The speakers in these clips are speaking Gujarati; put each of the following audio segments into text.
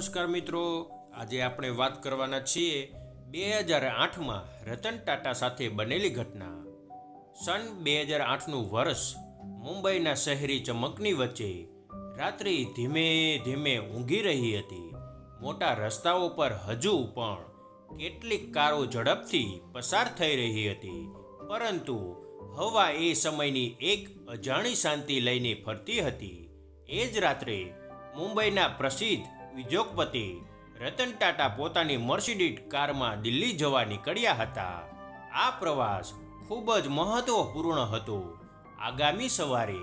નમસ્કાર મિત્રો. આજે આપણે વાત કરવાના છીએ બે હજાર આઠમાં રતન ટાટા સાથે બનેલી ઘટના. સન બે હજાર આઠનું વર્ષ મુંબઈના શહેરી ચમકની વચ્ચે રાત્રિ ધીમે ધીમે ઊંઘી રહી હતી. મોટા રસ્તાઓ પર હજુ પણ કેટલીક કારો ઝડપથી પસાર થઈ રહી હતી. પરંતુ હવા એ સમયની એક અજાણી શાંતિ લઈને ફરતી હતી. એ જ રાત્રે મુંબઈના પ્રસિદ્ધ ઉદ્યોગપતિ રતન ટાટા પોતાની મર્સિડીઝ કારમાં દિલ્હી જવા નીકળ્યા હતા. આ પ્રવાસ ખૂબ જ મહત્વપૂર્ણ હતો. આગામી સવારે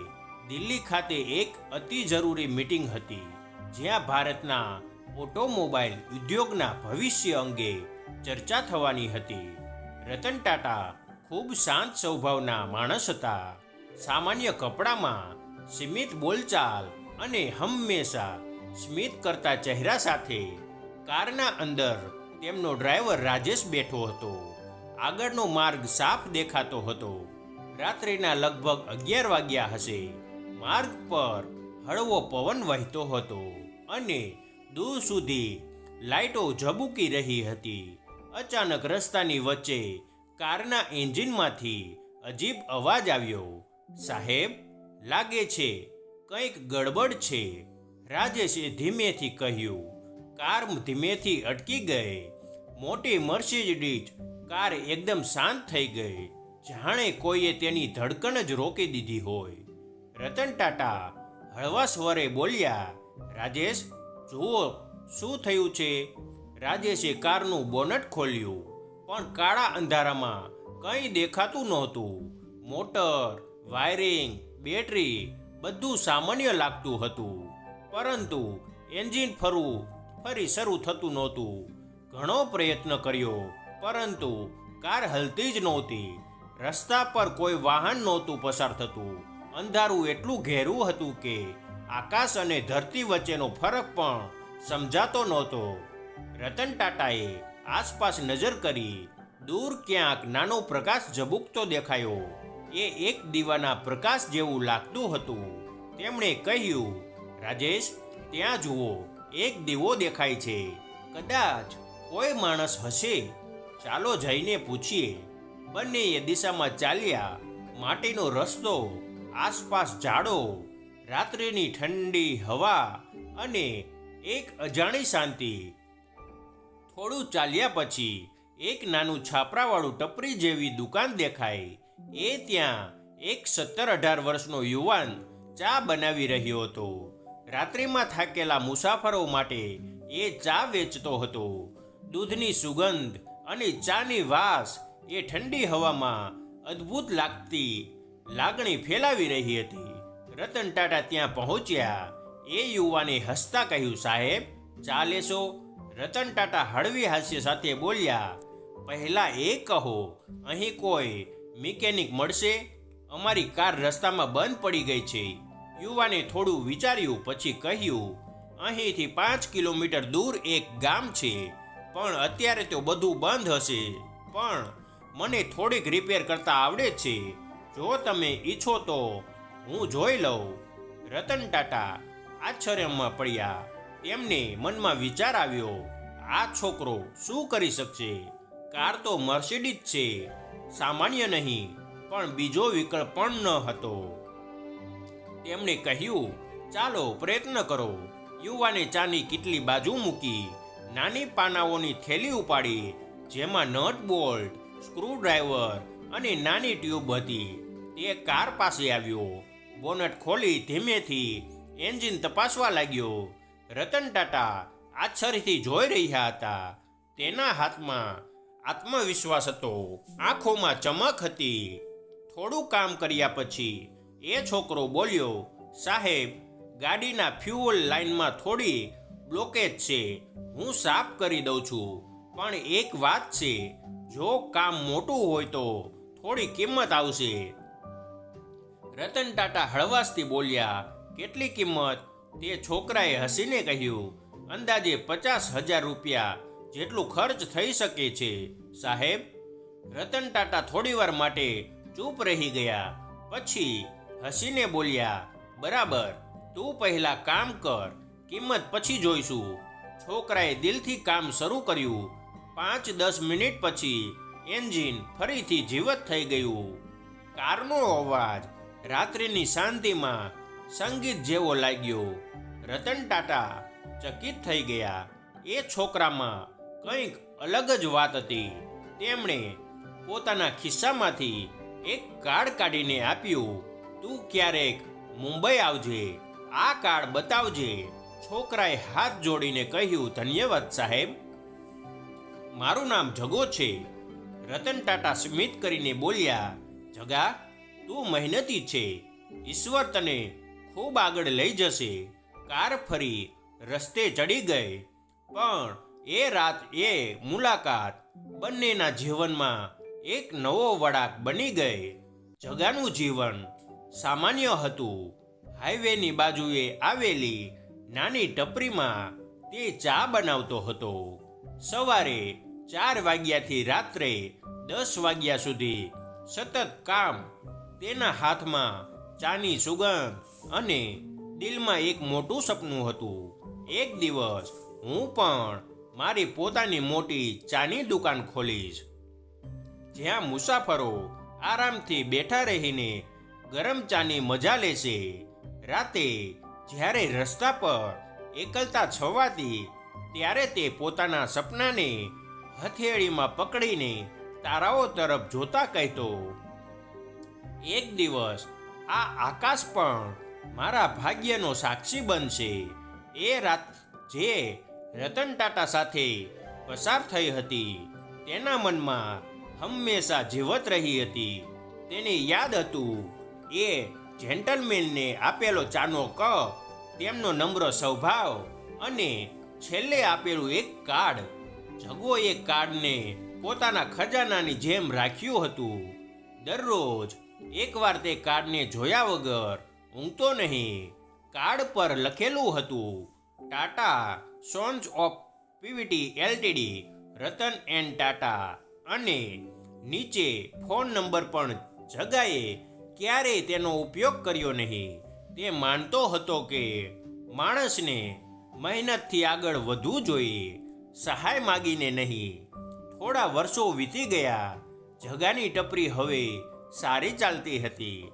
દિલ્હી ખાતે એક અતિ જરૂરી મીટિંગ હતી, જ્યાં ભારતના ઓટોમોબાઈલ ઉદ્યોગના ભવિષ્ય અંગે ચર્ચા થવાની હતી. રતન ટાટા ખૂબ શાંત સ્વભાવના માણસ હતા. સામાન્ય કપડામાં સીમિત બોલચાલ અને હંમેશા સ્મિત કરતા ચહેરા સાથે કારના અંદર તેમનો ડ્રાઈવર રાજેશ બેઠો હતો. આગળનો માર્ગ સાફ દેખાતો હતો. રાત્રિના લગભગ અગિયાર વાગ્યા હશે. માર્ગ પર હળવો પવન વહેતો હતો અને દૂર સુધી લાઇટો ઝબૂકી રહી હતી. અચાનક રસ્તાની વચ્ચે કારના એન્જિનમાંથી અજીબ અવાજ આવ્યો. સાહેબ, લાગે છે, કંઈક ગડબડ છે. રાજેશે ધીમેથી કહ્યું કાર ધીમેથી અટકી ગઈ. મોટી મર્સિડીઝ કાર એકદમ શાંત થઈ ગઈ. જાણે કોઈએ તેની ધડકણ જ રોકી દીધી હોય. રતન ટાટા હળવા સ્વરે બોલ્યા, રાજેશ, જુઓ, શું થયું છે? રાજેશે કારનું બોનટ ખોલ્યું, પણ કાળા અંધારામાં કંઈ દેખાતું નહોતું. મોટર, વાયરિંગ, બેટરી બધું સામાન્ય લાગતું હતું. પરંતુ એન્જિન ફરવું ફરી શરૂ થતું નહોતું. ઘણો પ્રયત્ન કર્યો, પરંતુ કાર હલતી જ નહોતી. રસ્તા પર કોઈ વાહન નહોતું પસાર થતું. અંધારું એટલું ઘેરું હતું કે આકાશ અને ધરતી વચ્ચેનો ફરક પણ સમજાતો નહોતો. રતન ટાટાએ આસપાસ નજર કરી, દૂર ક્યાંક નાનો પ્રકાશ ઝબુકતો દેખાયો. એ એક દીવાના પ્રકાશ જેવું લાગતું હતું. તેમણે કહ્યું રાજેશ, ત્યાં જુઓ, એક દીવો દેખાય છે. કદાચ કોઈ માણસ હશે. ચાલો જઈને પૂછીએ. બંને એ દિશામાં ચાલ્યા. માટીનો રસ્તો, આસપાસ ઝાડો, રાત્રિની ઠંડી હવા અને એક અજાણી શાંતિ. થોડું ચાલ્યા પછી, એક નાનું છાપરાવાળું ટપરી જેવી દુકાન દેખાય. એ ત્યાં એક સત્તર અઢાર વર્ષનો યુવાન ચા બનાવી રહ્યો હતો. રાત્રિમાં થાકેલા મુસાફરો માટે એ ચા વેચતો હતો. દૂધની સુગંધ અને ચાની વાસ એ ઠંડી હવામાં અદ્ભુત લાગતી લાગણી ફેલાવી રહી હતી. રતન ટાટા ત્યાં પહોંચ્યા. એ યુવાને હસતા કહ્યું, સાહેબ, ચા લેશો? રતન ટાટા હળવી હાસ્ય સાથે બોલ્યા, પહેલા એ કહો, અહીં કોઈ મિકેનિક મળશે? અમારી કાર રસ્તામાં બંધ પડી ગઈ છે. યુવાને થોડું વિચાર્યું, પછી કહ્યું, અહીંથી પાંચ કિલોમીટર દૂર એક ગામ છે, પણ અત્યારે તો બધું બંધ હશે. પણ મને થોડીક રિપેર કરતા આવડે છે. જો તમે ઈચ્છો તો હું જોઈ લઉં. રતન ટાટા, આશ્ચર્યમાં પડ્યા. તેમને મનમાં વિચાર આવ્યો, આ છોકરો શું કરી શકશે? કાર તો મર્સિડીઝ છે. સામાન્ય નહીં, પણ બીજો વિકલ્પ પણ ન હતો. તેમણે કહ્યું, ચાલો પ્રયત્ન કરો. યુવાને ચાની કેટલી બાજુ મૂકી, નાની પાનાઓની થેલી ઉપાડી, જેમાં નટ બોલ્ટ, સ્ક્રૂડ્રાઈવર અને નાની ટ્યુબ હતી. તે કાર પાસે આવ્યો. બોનટ ખોલી ધીમેથી એન્જિન તપાસવા લાગ્યો. રતન ટાટા આશ્ચર્યથી જોઈ રહ્યા હતા. તેના હાથમાં આત્મવિશ્વાસ હતો. આંખોમાં ચમક હતી. થોડું કામ કર્યા પછી એ છોકરો બોલ્યો, સાહેબ, ગાડીના ફ્યુઅલ લાઇનમાં થોડી બ્લોકેજ છે, હું સાફ કરી દઉં છું. પણ એક વાત છે, જો કામ મોટું હોય તો થોડી કિંમત આવશે. રતન ટાટા હળવાશથી બોલ્યા, કેટલી કિંમત? તે છોકરાએ હસીને કહ્યું, અંદાજે પચાસ હજાર રૂપિયા જેટલું ખર્ચ થઈ શકે છે, સાહેબ. રતન ટાટા થોડીવાર માટે ચૂપ રહી ગયા. પછી હસીને બોલ્યા, બરાબર, તું પહેલા કામ કર, કિંમત પછી જોઈશું. છોકરાએ દિલથી કામ શરૂ કર્યું. પાંચ દસ મિનિટ પછી એન્જિન ફરીથી જીવત થઈ ગયું. કારનો અવાજ રાત્રિની શાંતિમાં સંગીત જેવો લાગ્યો. રતન ટાટા ચકિત થઈ ગયા. એ છોકરામાં કંઈક અલગ જ વાત હતી. તેમણે પોતાના ખિસ્સામાંથી એક કાર્ડ કાઢીને આપ્યું. તું ક્યારેક મુંબઈ આવજે, આ કાર્ડ બતાવજે, છોકરાએ હાથ જોડીને કહ્યું, ધન્યવાદ સાહેબ. મારું નામ જગો છે. રતન ટાટા સ્મિત કરીને બોલ્યા, જગા, તું મહેનતી છે. ઈશ્વર તને ખૂબ આગળ લઈ જશે. કાર ફરી રસ્તે ચડી ગઈ, પણ એ રાત એ મુલાકાત બંનેના જીવનમાં એક નવો વળાંક બની ગઈ. જગાનું જીવન સામાન્ય હતું. હાઈવેની બાજુએ આવેલી નાની ટપરીમાં તે ચા બનાવતો હતો. સવારે ચાર વાગ્યાથી રાત્રે દસ વાગ્યા સુધી સતત કામ, તેના હાથમાં ચાની સુગંધ અને દિલમાં એક મોટું સપનું હતું. એક દિવસ હું પણ મારી પોતાની મોટી ચાની દુકાન ખોલીશ. જ્યાં મુસાફરો આરામથી બેઠા રહીને ગરમ ચાની મજા લેશે રાતે જ્યારે રસ્તા પર એકલતા છવાતી, ત્યારે તે પોતાના સપનાને હથેળીમાં પકડીને તારાઓ તરફ જોતા કહેતો, એક દિવસ આ આકાશ પણ મારા ભાગ્યનો સાક્ષી બનશે. એ રાત જે રતન ટાટા સાથે પસાર થઈ હતી, તેના મનમાં હંમેશા જીવત રહી હતી. તેને યાદ હતું એ જેન્ટલમેનને આપેલો ચાનો કપ તેમનો નમ્ર સ્વભાવ અને છેલ્લે આપેલું એક કાર્ડ. જગો એ કાર્ડને પોતાના ખજાનાની જેમ રાખ્યું હતું. દરરોજ એકવાર તે કાર્ડને જોયા વગર ઊંઘતો નહીં. કાર્ડ પર લખેલું હતું, Tata sons of PVT LTD, Ratan and Tata. અને નીચે ફોન નંબર પણ જગાએ ક્યારેય તેનો ઉપયોગ કર્યો નહીં. તે માનતો હતો કે માણસને મહેનતથી આગળ વધવું જોઈએ, સહાય માગીને નહીં. થોડા વર્ષો વીતી ગયા, જગાની ટપરી હવે સારી ચાલતી હતી.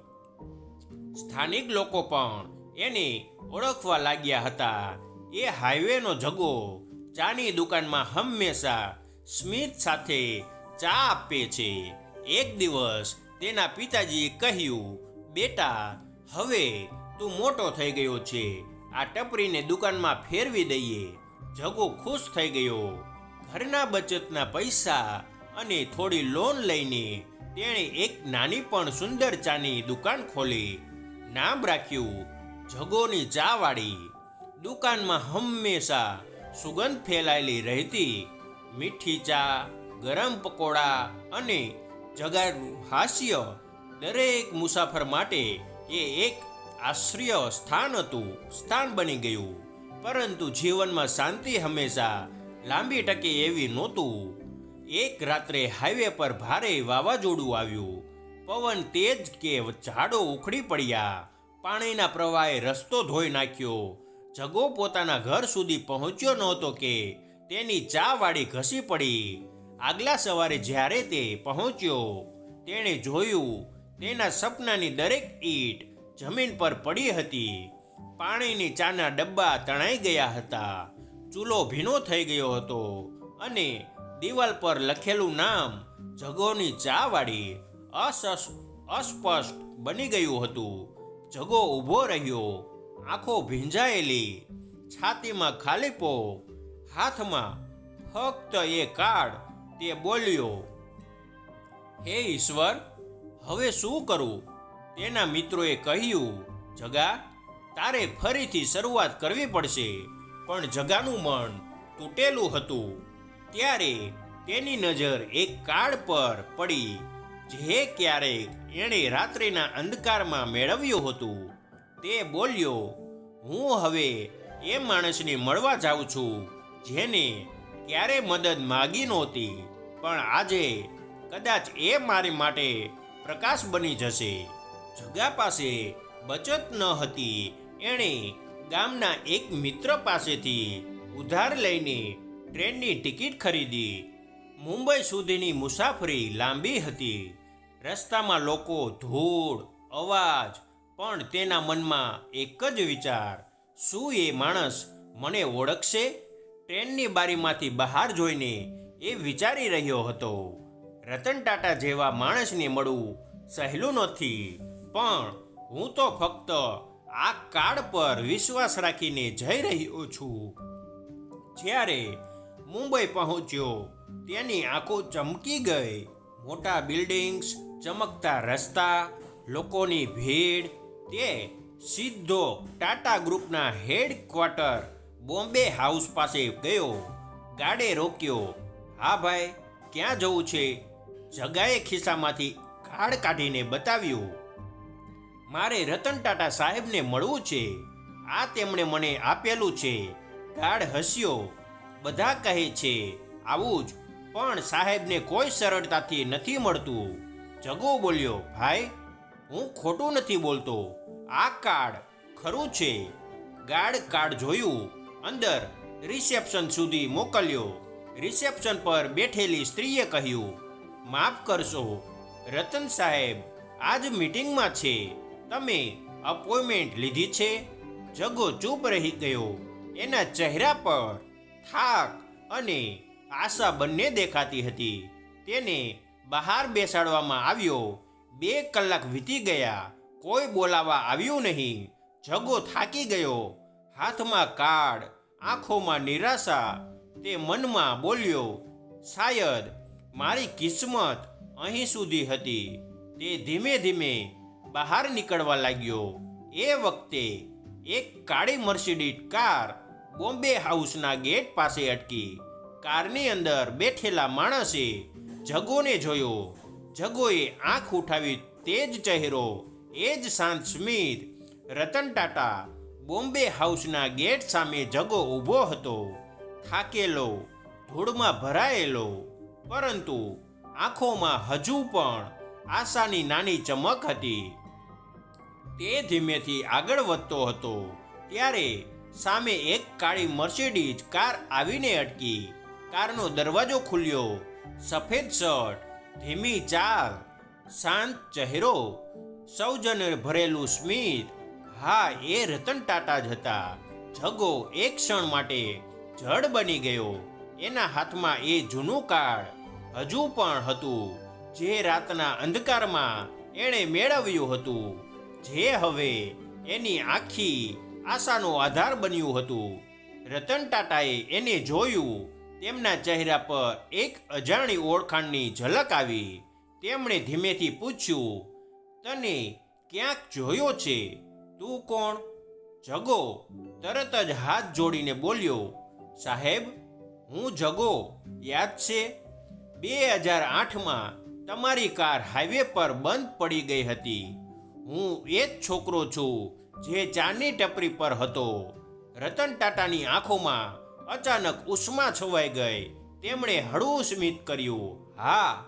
સ્થાનિક લોકો પણ એને ઓળખવા લાગ્યા હતા. એ હાઈવેનો જગો ચાની દુકાનમાં હંમેશા સ્મિત સાથે ચા આપે છે. એક દિવસ તેના પિતાજીએ કહ્યું, બેટા, હવે તું મોટો થઈ ગયો છે. આ ટપરીને દુકાનમાં ફેરવી દઈએ. જગો ખુશ થઈ ગયો. ઘરના બચતના પૈસા અને થોડી લોન લઈને તેણે એક નાની પણ સુંદર ચાની દુકાન ખોલી. નામ રાખ્યું, જગોની ચાવાળી. દુકાનમાં હંમેશા સુગંધ ફેલાયેલી રહેતી. મીઠી ચા, ગરમ પકોડા અને જગાનું હાસ્ય. દરેક મુસાફર માટે એ એક આશ્રય સ્થાન હતું, સ્થાન બની ગયું. પરંતુ જીવનમાં શાંતિ હંમેશા લાંબી ટકે એવી નહોતું. એક રાત્રે હાઈવે પર ભારે વાવાઝોડું આવ્યું. પવન તેજ કે ઝાડો ઉખડી પડ્યા. પાણીના પ્રવાહે રસ્તો ધોઈ નાખ્યો. જગો પોતાના ઘર સુધી પહોંચ્યો નહોતો કે તેની ચા વાળી ઘસી પડી. આગલા સવારે જ્યારે તે પહોંચ્યો, તેણે જોયું, તેના સપનાની દરેક ઈંટ જમીન પર પડી હતી. પાણીની ચાના ડબ્બા તણાઈ ગયા હતા. ચૂલો ભીનો થઈ ગયો હતો અને દિવાલ પર લખેલું નામ જગોની ચા વાળી અસસ, અસ્પષ્ટ બની ગયું હતું. જગો ઊભો રહ્યો, આંખો ભીંજાયેલી, છાતીમાં ખાલીપો, હાથમાં ફક્ત એ કાર્ડ તે બોલ્યો, હે ઈશ્વર, હવે શું કરું? તેના મિત્રોએ કહ્યું, જગા, તારે ફરીથી શરૂઆત કરવી પડશે, પણ જગાનું મન તૂટેલું હતું. ત્યારે તેની નજર એક કાળ પર પડી, જે ક્યારેક એણે રાત્રિના અંધકારમાં મેળવ્યું હતું. તે બોલ્યો, હું હવે એ માણસને મળવા જાઉં છું, જેને ક્યારે મદદ માગી નહોતી. પણ આજે કદાચ એ મારી માટે પ્રકાશ બની જશે. જગા પાસે બચત ન હતી. એણે ગામના એક મિત્ર પાસેથી ઉધાર લઈને ટ્રેનની ટિકિટ ખરીદી. મુંબઈ સુધીની મુસાફરી લાંબી હતી. રસ્તામાં લોકો ધૂળ, અવાજ, પણ તેના મનમાં એક જ વિચાર, શું એ માણસ મને ઓળખશે? ટ્રેનની બારીમાંથી બહાર જોઈને એ વિચારી રહ્યો હતો, રતન ટાટા જેવા માણસને મળવું સહેલું નથી, પણ હું તો ફક્ત આ કાર્ડ પર વિશ્વાસ રાખીને જઈ રહ્યો છું. જ્યારે મુંબઈ પહોંચ્યો, તેની આંખો ચમકી ગઈ. મોટા બિલ્ડિંગ્સ, ચમકતા રસ્તા, લોકોની ભીડ, તે સીધો ટાટા ગ્રુપના હેડક્વાર્ટર બોમ્બે હાઉસ પાસે ગયો. ગાડે રોક્યો. હા ભાઈ, ક્યાં જવું છે? જગાએ ખિસ્સામાંથી કાર્ડ કાઢીને બતાવ્યું. મારે રતન ટાટા સાહેબને મળવું છે. આ તેમણે મને આપેલું છે. ગાઢ હસ્યો. બધા કહે છે, આવું જ. પણ સાહેબને કોઈ સરળતાથી નથી મળતું. જગો બોલ્યો, ભાઈ, હું ખોટું નથી બોલતો. આ કાર્ડ ખરું છે. ગાઢ કાર્ડ જોયું. અંદર રિસેપ્શન સુધી મોકલ્યો. રિસેપ્શન પર બેઠેલી સ્ત્રીએ કહ્યું, માફ કરશો, રતન સાહેબ, આજ મીટિંગમાં છે. તમે અપોઇન્ટમેન્ટ લીધી છે? જગો ચૂપ રહી ગયો. એના ચહેરા પર થાક અને આશા બંને દેખાતી હતી. તેને બહાર બેસાડવામાં આવ્યો. બે કલાક વીતી ગયા. કોઈ બોલાવા આવ્યું નહીં. જગો થાકી ગયો. હાથમાં કાર્ડ આંખોમાં નિરાશા તે મનમાં બોલ્યો શાયદ મારી કિસ્મત અહીં સુધી હતી. તે ધીમે ધીમે બહાર નીકળવા લાગ્યો. એ વખતે એક કાળી મર્સિડીઝ કાર બોમ્બે હાઉસના ગેટ પાસે અટકી. કારની અંદર બેઠેલા માણસે જગોને જોયો. જગોએ આંખ ઉઠાવી તે જ ચહેરો, એ જ શાંત સ્મિત, રતન ટાટા બોમ્બે હાઉસના ગેટ સામે જગો ઊભો હતો. થાકેલો, ધૂળમાં ભરાયેલો, પરંતુ આંખોમાં હજુ પણ આશાની નાની ચમક હતી. તે ધીમેથી આગળ વધતો હતો, ત્યારે સામે એક કાળી મર્સિડીઝ કાર આવીને અટકી. કારનો દરવાજો ખુલ્યો, સફેદ શર્ટ, ધીમી ચાલ, શાંત ચહેરો સૌજન ભરેલું સ્મિત. હા, એ રતન ટાટા જ હતા, જગો એક ક્ષણ માટે જડ બની ગયો. એના હાથમાં એ જૂનું કાર્ડ હજુ પણ હતું. જે રાતના અંધકારમાં એણે મેળવ્યું હતું. જે હવે એની આખી આશાનો આધાર બન્યું હતું. રતન ટાટાએ એને જોયું. તેમના ચહેરા પર એક અજાણી ઓળખાણની ઝલક આવી. તેમણે ધીમેથી પૂછ્યું, તને ક્યાંક જોયો છે? તું કોણ? જગો તરત જ હાથ જોડીને બોલ્યો સાહેબ, હું જગો, યાદ છે? બે હજાર આઠમાં તમારી કાર હાઈવે પર બંધ પડી ગઈ હતી. હું એ જ છોકરો છું જે ચાની ટપરી પર હતો. રતન ટાટાની આંખોમાં અચાનક ઉષ્મા છવાઈ ગઈ. તેમણે હળવું સ્મિત કર્યું. હા,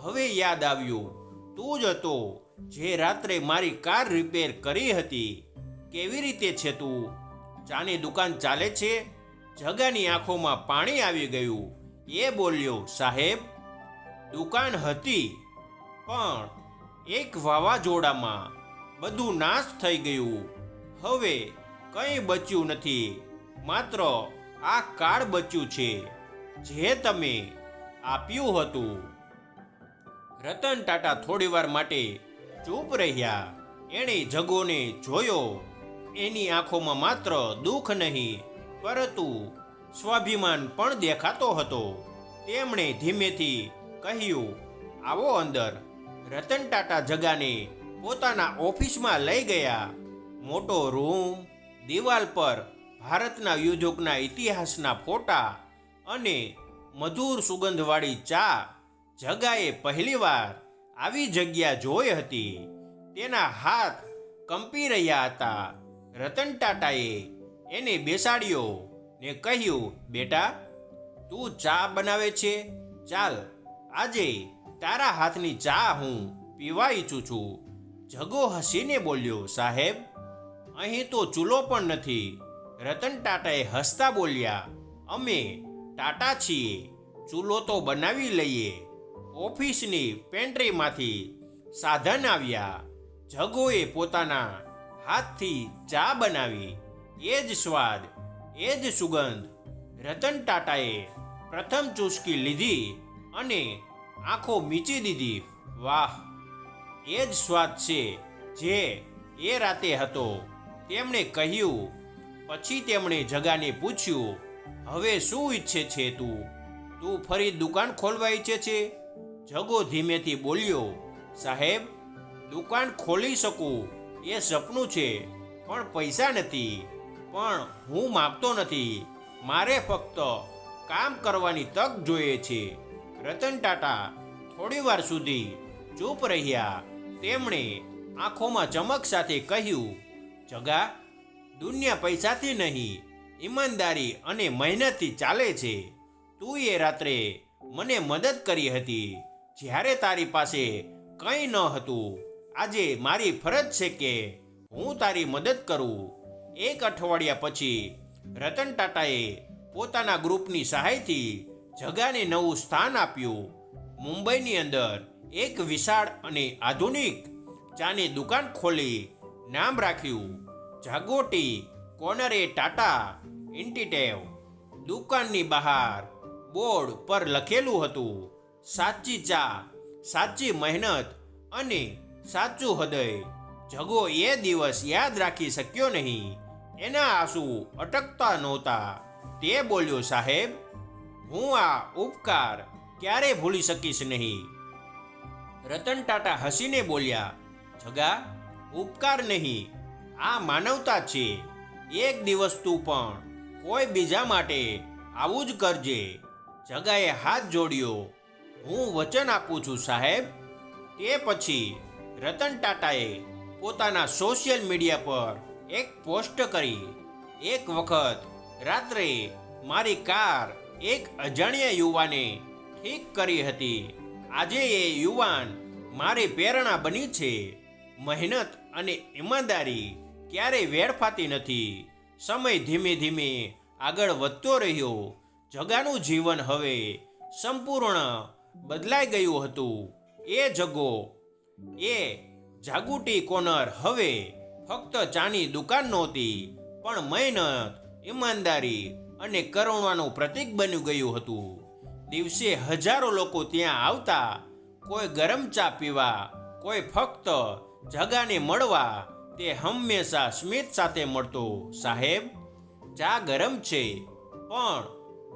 હવે યાદ આવ્યું. તું જ હતો જે રાત્રે મારી કાર રિપેર કરી હતી. કેવી રીતે છે તું? ચાની દુકાન ચાલે છે? જગાની આંખોમાં પાણી આવી ગયું. એ બોલ્યો, સાહેબ, દુકાન હતી, પણ એક વાવાઝોડામાં બધું નાશ થઈ ગયું. હવે કંઈ બચ્યું નથી. માત્ર આ કાર્ડ બચ્યું છે, જે તમે આપ્યું હતું. રતન ટાટા થોડીવાર માટે ચૂપ રહ્યા. એણે જગોને જોયો. એની આંખોમાં માત્ર દુઃખ નહીં પરંતુ સ્વાભિમાન પણ દેખાતો હતો. તેમણે ધીમેથી કહ્યું, આવો અંદર. રતન ટાટા જગાને પોતાના ઓફિસમાં લઈ ગયા. મોટો રૂમ, દિવાલ પર ભારતના યુદ્ધોના ઇતિહાસના ફોટા અને મધુર સુગંધવાળી ચા જગાએ પહેલીવાર આવી જગ્યા જોઈ હતી. તેના હાથ કંપી રહ્યા હતા. રતન ટાટાએ એને બેસાડ્યો ને કહ્યું, બેટા, તું ચા બનાવે છે? ચાલ, આજે તારા હાથની ચા હું પીવા ઈચ્છું છું. જગો હસીને બોલ્યો, સાહેબ, અહીં તો ચૂલો પણ નથી. રતન ટાટાએ હસતા બોલ્યા, અમે ટાટા છીએ, ચૂલો તો બનાવી લઈએ. ઓફિસની પેન્ટ્રીમાંથી સાધન આવ્યા. જગોએ પોતાના હાથથી ચા બનાવી એ જ સ્વાદ, એ જ સુગંધ. રતન ટાટાએ પ્રથમ ચુસ્કી લીધી અને આંખો મીચી દીધી. વાહ, એ જ સ્વાદ છે જે એ રાતે હતો. તેમણે કહ્યું, પછી તેમણે જગાને પૂછ્યું, હવે શું ઈચ્છે છે તું? તું ફરી દુકાન ખોલવા ઈચ્છે છે? જગો ધીમેથી બોલ્યો, સાહેબ, દુકાન ખોલી શકું, એ સપનું છે, પણ પૈસા નથી. પણ હું માગતો નથી. મારે ફક્ત કામ કરવાની તક જોઈએ છે. રતન ટાટા થોડીવાર સુધી ચૂપ રહ્યા. તેમણે આંખોમાં ચમક સાથે કહ્યું, જગા, દુનિયા પૈસાથી નહીં, ઈમાનદારી અને મહેનતથી ચાલે છે. તું એ રાત્રે મને મદદ કરી હતી. જ્યારે તારી પાસે કંઈ ન હતું, આજે મારી ફરજ છે કે હું તારી મદદ કરું. એક અઠવાડિયા પછી રતન ટાટાએ પોતાના ગ્રુપની સહાયથી જગાને નવું સ્થાન આપ્યું. મુંબઈની અંદર એક વિશાળ અને આધુનિક ચાની દુકાન ખોલી નામ રાખ્યું. જાગોટી કોર્નરે ટાટા ઇન્ટીટેવ. દુકાનની બહાર બોર્ડ પર લખેલું હતું, સાચી ચા, સાચી મહેનત અને સાચું હૃદય. જગો એ દિવસ યાદ રાખી શક્યો નહીં. એના આંસુ અટકતા નહોતા. તે બોલ્યો, સાહેબ, હું આ ઉપકાર ક્યારે ભૂલી શકીશ નહીં. રતન ટાટા હસીને બોલ્યા, જગા, ઉપકાર નહીં. આ માનવતા છે. એક દિવસ તું પણ કોઈ બીજા માટે આવું જ કરજે. જગાએ હાથ જોડ્યો, હું વચન આપું છું, સાહેબ. તે પછી રતન ટાટાએ પોતાના સોશિયલ મીડિયા પર એક પોસ્ટ કરી. એક વખત રાત્રે મારી કાર એક અજાણ્યા યુવાને ઠીક કરી હતી. આજે એ યુવાન મારી પ્રેરણા બની છે. મહેનત અને ઈમાનદારી ક્યારેય વેડફાતી નથી. સમય ધીમે ધીમે આગળ વધતો રહ્યો. જગાનું જીવન હવે સંપૂર્ણ બદલાઈ ગયું હતું. એ જગો, એ જાગુટી કોર્નર હવે ફક્ત ચાની દુકાન નહોતી, પણ મહેનત, ઈમાનદારી અને કરુણાનું પ્રતીક બની ગયું હતું. દિવસે હજારો લોકો ત્યાં આવતા, કોઈ ગરમ ચા પીવા, કોઈ ફક્ત જગાને મળવા, તે હંમેશા સ્મિત સાથે મળતો. સાહેબ, ચા ગરમ છે, પણ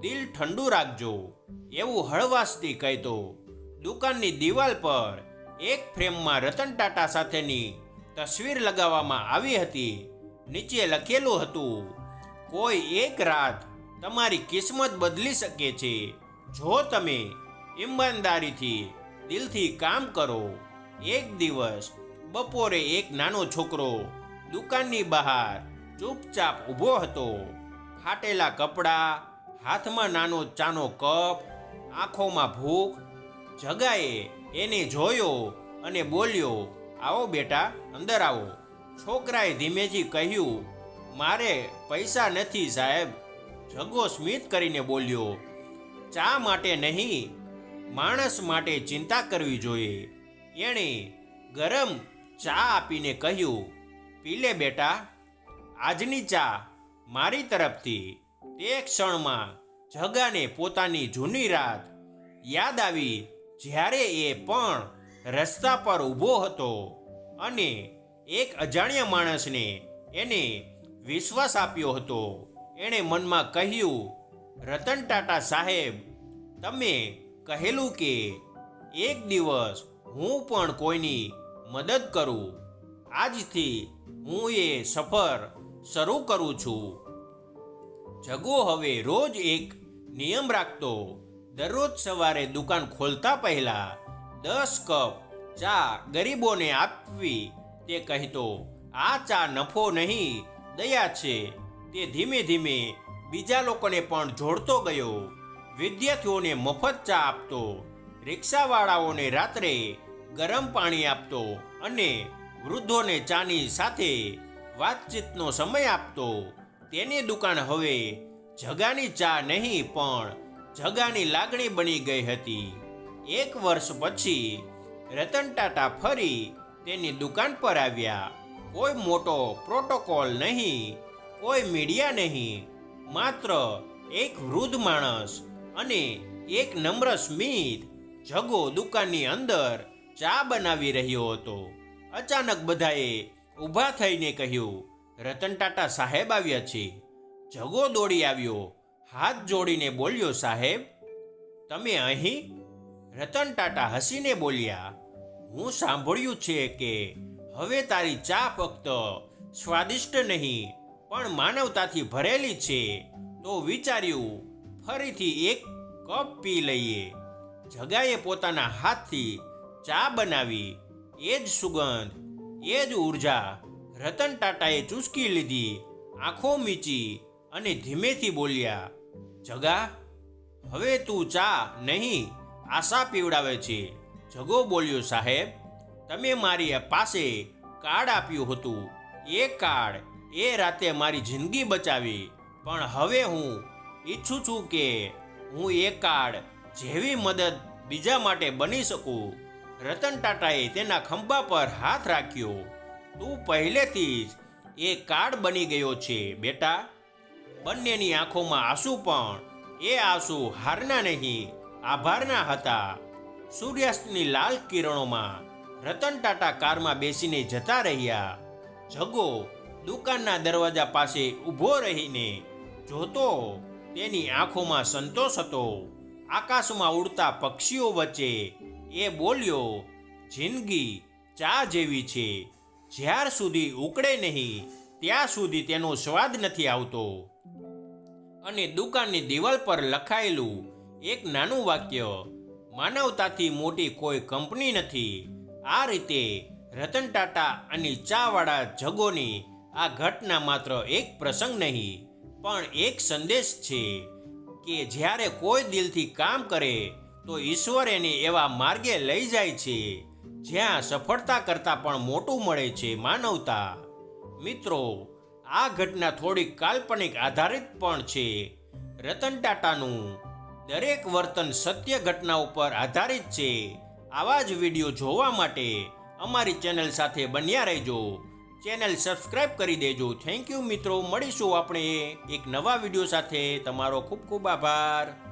દિલ ઠંડુ રાખજો, એવું હળવાશથી કહેતો. દુકાનની દિવાલ પર એક ફ્રેમમાં રતન ટાટા સાથેની તસવીર લગાવવામાં આવી હતી. નીચે લખેલું હતું, કોઈ એક રાત તમારી કિસ્મત બદલી શકે છે. જો તમે ઈમાનદારીથી દિલથી કામ કરો, એક દિવસ બપોરે એક નાનો છોકરો દુકાનની બહાર ચૂપચાપ ઊભો હતો. ફાટેલા કપડાં, હાથમાં નાનો ચાનો કપ, આંખોમાં ભૂખ, જગાએ એને જોયો અને બોલ્યો આવો બેટા, અંદર આવો. છોકરાએ ધીમેથી કહ્યું, મારે પૈસા નથી સાહેબ. જગો સ્મિત કરીને બોલ્યો, ચા માટે નહીં, માણસ માટે ચિંતા કરવી જોઈએ. એણે ગરમ ચા આપીને કહ્યું પીલે બેટા, આજની ચા મારી તરફથી. તે ક્ષણમાં જગાને પોતાની જૂની રાત યાદ આવી, જ્યારે એ પણ રસ્તા પર ઊભો હતો અને એક અજાણ્યા માણસને એને વિશ્વાસ આપ્યો હતો. એણે મનમાં કહ્યું, રતન ટાટા સાહેબ, તમે કહેલું કે એક દિવસ હું પણ કોઈની મદદ કરું. આજથી હું એ સફર શરૂ કરું છું. જગો હવે રોજ એક નિયમ રાખતો. દરરોજ સવારે દુકાન ખોલતા પહેલા દસ કપ ચા ગરીબોને આપવી. તે કહેતો આ ચા નફો નહીં, દયા છે. તે ધીમે ધીમે બીજા લોકોને પણ જોડતો ગયો. વિદ્યાર્થીઓને મફત ચા આપતો, રિક્ષાવાળાઓને રાત્રે ગરમ પાણી આપતો અને વૃદ્ધોને ચાની સાથે વાતચીતનો સમય આપતો. તેની દુકાન હવે જગાની ચા નહીં, પણ જગાની લાગણી બની ગઈ હતી. એક વર્ષ પછી રતન ટાટા ફરી તેની દુકાન પર આવ્યા. કોઈ મોટો પ્રોટોકોલ નહીં, કોઈ મીડિયા નહીં, માત્ર એક વૃદ્ધ માણસ અને એક નમ્ર સ્મિત જગો દુકાનની અંદર ચા બનાવી રહ્યો હતો. અચાનક બધાએ ઊભા થઈને કહ્યું, રતન ટાટા સાહેબ આવ્યા છે. જગો દોડી આવ્યો, હાથ જોડીને બોલ્યો, સાહેબ, તમે અહીં રતન ટાટા હસીને બોલ્યા, હું સાંભળ્યું છે કે હવે તારી ચા ફક્ત સ્વાદિષ્ટ નહીં, પણ માનવતાથી ભરેલી છે. તો વિચાર્યું, ફરીથી એક કપ પી લઈએ. જગાએ પોતાના હાથથી ચા બનાવી, એ જ સુગંધ, એ જ ઊર્જા. રતન ટાટાએ ચૂસકી લીધી, આંખો મીચી અને ધીમેથી બોલ્યા, જગા, હવે તું ચા નહીં આશા પીવડાવે છે. જગો બોલ્યો, સાહેબ, તમે મારી પાસે કાર્ડ આપ્યું હતું. એ કાર્ડ એ રાતે મારી જિંદગી બચાવી. પણ હવે હું ઈચ્છું છું કે હું એ કાર્ડ જેવી મદદ બીજા માટે બની શકું. રતન ટાટાએ તેના ખંભા પર હાથ રાખ્યો. તું પહેલેથી જ એ કાર્ડ બની ગયો છે, બેટા. બંનેની આંખોમાં આંસુ પણ. એ આંસુ હારના નહીં. આભારના હતા. સૂર્યાસ્તની લાલ કિરણોમાં રતન ટાટા કારમાં બેસીને જતા રહ્યા. જગો દુકાનના દરવાજા પાસે ઊભો રહીને જોતો તેની આંખોમાં સંતોષ હતો. આકાશમાં ઉડતા પક્ષીઓ વચ્ચે એ બોલ્યો, જિંદગી ચા જેવી છે. જ્યાર સુધી ઉકળે નહીં, ત્યાં સુધી તેનો સ્વાદ નથી આવતો. અને દુકાનની દિવાલ પર લખાયેલું એક નાનું વાક્ય, માનવતાથી મોટી કોઈ કંપની નથી. આ રીતે રતન ટાટા અને ચાવાળા જગોની આ ઘટના માત્ર એક પ્રસંગ નહીં, પણ એક સંદેશ છે કે જ્યારે કોઈ દિલથી કામ કરે, તો ઈશ્વર એને એવા માર્ગે લઈ જાય છે, જ્યાં સફળતા કરતાં પણ મોટું મળે છે માનવતા. મિત્રો, આ ઘટના થોડીક કાલ્પનિક આધારિત પણ છે. રતન ટાટાનું દરેક વર્તન સત્ય ઘટના ઉપર આધારિત છે. આવા જ વીડિયો જોવા માટે અમારી ચેનલ સાથે બન્યા રહેજો. ચેનલ સબસ્ક્રાઈબ કરી દેજો. થેન્ક યુ મિત્રો. મળીશું આપણે એક નવા વીડિયો સાથે. તમારો ખૂબ ખૂબ આભાર.